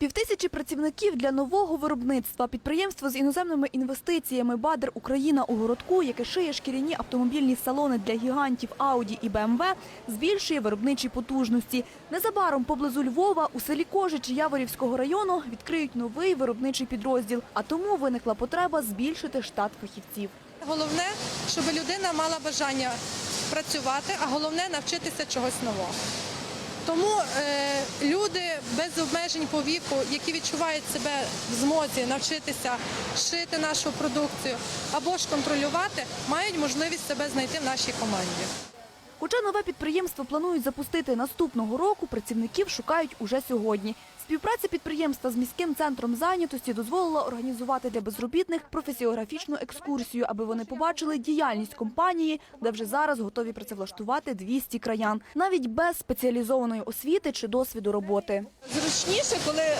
Півтисячі працівників для нового виробництва. Підприємство з іноземними інвестиціями «Бадер Україна» у городку, яке шиє шкіряні автомобільні салони для гігантів Audi і BMW, збільшує виробничі потужності. Незабаром поблизу Львова у селі Кожич Яворівського району відкриють новий виробничий підрозділ, а тому виникла потреба збільшити штат фахівців. Головне, щоб людина мала бажання працювати, а головне навчитися чогось нового. Тому е, люди без обмежень по віку, які відчувають себе в змозі навчитися шити нашу продукцію або ж контролювати, мають можливість себе знайти в нашій команді. Хоча нове підприємство планують запустити наступного року, працівників шукають уже сьогодні. Співпраця підприємства з міським центром зайнятості дозволила організувати для безробітних професіографічну екскурсію, аби вони побачили діяльність компанії, де вже зараз готові працевлаштувати 200 краян, навіть без спеціалізованої освіти чи досвіду роботи. Зручніше, коли е,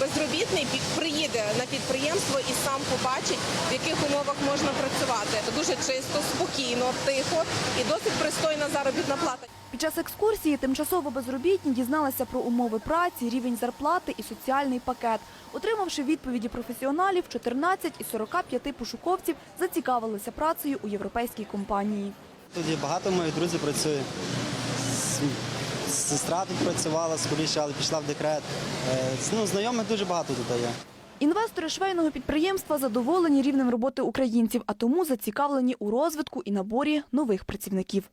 безробітний приїде на підприємство і сам побачить, в яких умовах можна працювати. Дуже чисто, спокійно, тихо і досить пристойна заробітна плата. Під час екскурсії тимчасово безробітні дізналися про умови праці, рівень зарплати і соціальний пакет. Отримавши відповіді професіоналів, 14 із 45 пошуковців зацікавилися працею у європейській компанії. Тут є багато моїх друзів працює. Сестра тут працювала скоріше, але пішла в декрет. Е, Ну, знайомих дуже багато тут є. Інвестори швейного підприємства задоволені рівнем роботи українців, а тому зацікавлені у розвитку і наборі нових працівників.